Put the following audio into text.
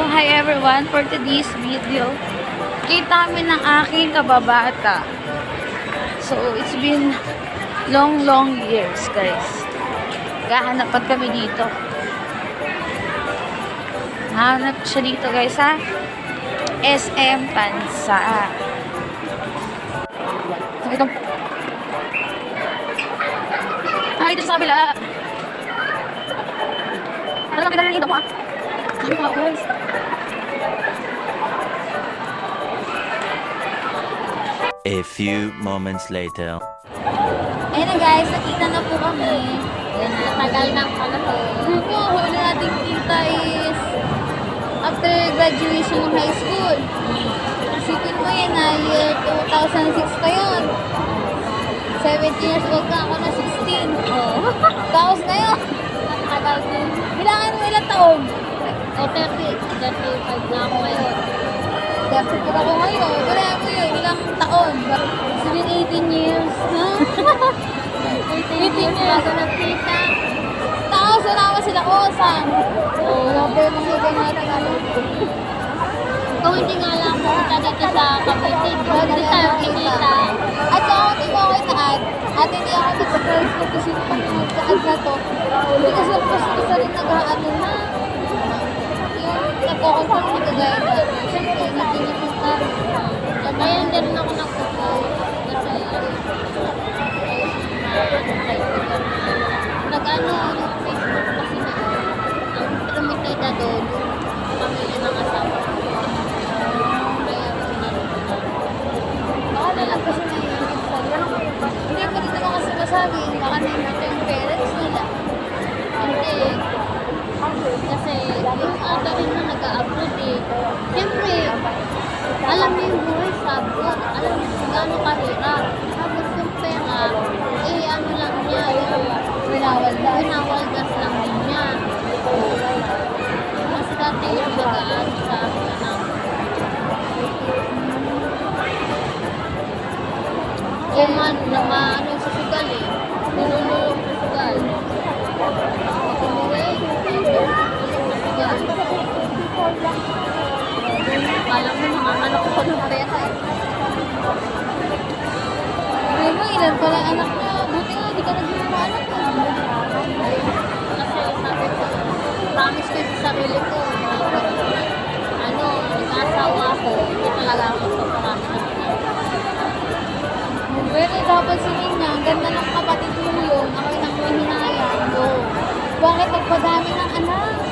So, hi everyone. For today's video, kita kami ng aking kababata. So, it's been long, long years, guys. Gahanapan kami dito. Hanap siya dito, guys, ha? SM Tansa. So, ito. Ah, ito sa kabila. Ano kami dito mo, ah? Ano ka, guys? A few moments later. Ayun na guys, nakita na po kami. Yan, matagal ng panahon. Ano po, huli nating kita is after graduation ng high school. Isipin mo yun na year 2006 pa yun. 17 years old ka, ako na 16. Oo. Tapos na yun. Bilangan mo ilang taon? O, 30. 35 na ako ngayon. 30 pa ako ngayon. Wala yun, ilang taon? Sabihin 18 years na. 18 years bago nagkita. Tapos wala pa sila osang. Oo. Wala pa yung mga ibang natin ano. Kung hindi nga lang pumunta dito sa Cavite, hindi tayo kikita. At kung di mo ako inaad, at hindi ako nag-surprise ko kung sino pang nag-aad na to. Because of course, isa rin nag-aano na. Nagko-confirm na kagaya na. Siyempre, nagpinipunta. Kaya hindi rin ako nagpo-post. Kung man, na maano sa sugal eh. Nilululong sa sugal. Umuwi, nilululong sa sugal. Alam mo, nanganganak ko ng pera eh. Hindi mo, ilan pala anak niya. Buti nga, di ka naging mga anak mo. Kasi sabi ko, promise ko sa sarili ko, na pag, ano, nag-asawa ako, hindi talaga ako magpaparami ng anak. Well, eh, dapat sinin niya, ang ganda ng kapatid mo yun. Nang mahinayang. No. Bakit nagpadami ng anak?